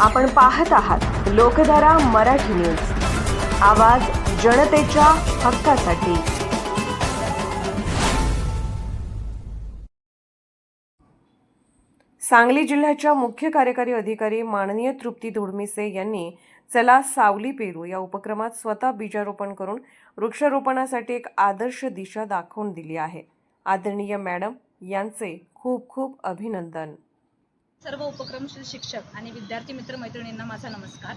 आपण पाहत आहात लोकधारा मराठी न्यूज. आवाज जनतेच्या हक्कासाठी. सांगली जिल्ह्याच्या मुख्य कार्यकारी अधिकारी माननीय तृप्ती धुडमिसे यांनी चला सावली पेरू या उपक्रमात स्वतः बीजारोपण करून वृक्षारोपणासाठी एक आदर्श दिशा दाखवून दिली आहे. आदरणीय मॅडम यांचे खूप खूप अभिनंदन. सर्व उपक्रमशील शिक्षक आणि विद्यार्थी मित्र मैत्रिणींना माझा नमस्कार.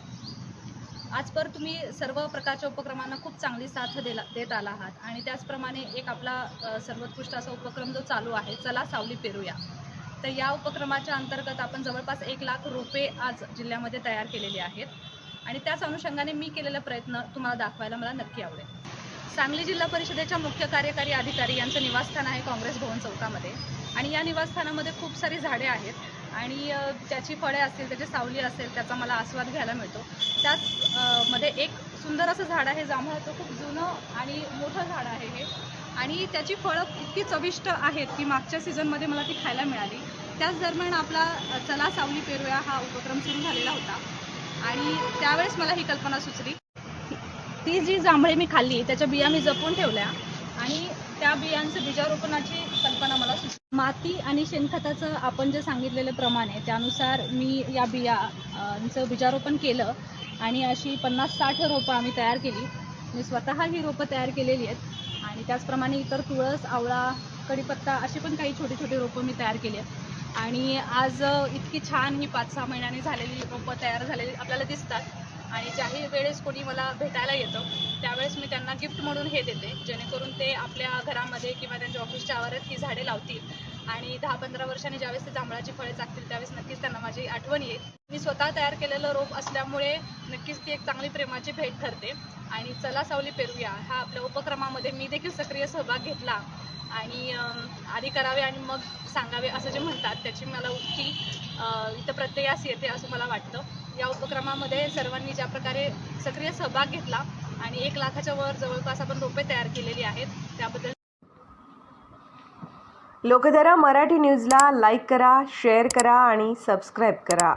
आजपर तुम्ही सर्व प्रकारच्या उपक्रमांना खूप चांगली साथ देला देत आला आहात आणि त्याचप्रमाणे एक आपला सर्वोत्कृष्ट असा उपक्रम जो चालू आहे चला सावली पेरूया. तर या उपक्रमाच्या अंतर्गत आपण जवळपास एक लाख रोपे आज जिल्ह्यामध्ये तयार केलेली आहेत आणि त्याच अनुषंगाने मी केलेला प्रयत्न तुम्हाला दाखवायला मला नक्की आवडेल. सांगली जिल्हा परिषदेच्या मुख्य कार्यकारी अधिकारी यांचं निवासस्थान आहे काँग्रेस भवन चौकामध्ये आणि या निवासस्थानामध्ये खूप सारी झाडे आहेत. आणि त्याची फळे असतील त्याची सावली असेल त्याचा मला आस्वाद घ्यायला मिळतो. त्याच मध्ये एक सुंदर असं झाड आहे जांभळाचं खूप जुनं आणि मोठं झाड आहे हे. आणि त्याची फळं इतकी चविष्ट आहेत की मागच्या सीझनमध्ये मला ती खायला मिळाली. त्याच दरम्यान आपला चला सावली पेरूया हा उपक्रम सुरू झालेला होता. आणि त्यावेळेस मला ही कल्पना सुचली. ती जी जांभळे मी खाल्ली त्याच्या बिया मी जपून ठेवल्या. आणि त्या बियांचं बीजारोपणाची कल्पना मला सुचली. माती आणि शेणखताचं आपण जे सांगितलेलं आहे त्यानुसार मी या बियांचं बीजारोपण केलं आणि अशी पन्नास साठ रोपं आम्ही तयार केली. मी स्वतः ही रोपं तयार केलेली आहेत आणि त्याचप्रमाणे इतर तुळस आवळा कडीपत्ता अशी पण काही छोटे छोटे रोपं मी तयार केली आहेत. आणि आज इतकी छान ही पाच सहा महिन्यांनी झालेली रोपं तयार झालेली आपल्याला दिसतात. आणि ज्याही वेळेस कोणी मला भेटायला येतं त्यावेळेस मी त्यांना गिफ्ट म्हणून हे देते. जेणेकरून ते आपल्या घरामध्ये किंवा त्यांच्या ऑफिसच्या आवारात ही झाडे लावतील. आणि दहा पंधरा वर्षांनी ज्यावेळेस ते जांभळाची फळे चाकतील त्यावेळेस नक्कीच त्यांना माझी आठवण येईल. मी स्वतः तयार केलेलं रोप असल्यामुळे नक्कीच ती एक चांगली प्रेमाची भेट ठरते. आणि चला सावली पेरूया. हा आपल्या उपक्रमामध्ये मी देखील सक्रिय सहभाग घेतला. आणि आधी करावे आणि मग सांगावे असं जे म्हणतात त्याची मला उक्ती इथं प्रत्ययास येते असं मला वाटतं. या उपक्रमामध्ये सर्वांनी ज्या प्रकारे सक्रिय सहभाग घेतला आणि एक लाखाच्या वर जवळपास आपण रोपे तयार केलेली आहेत त्याबद्दल लोकधारा मराठी न्यूजला लाईक करा शेअर करा आणि सबस्क्राईब करा.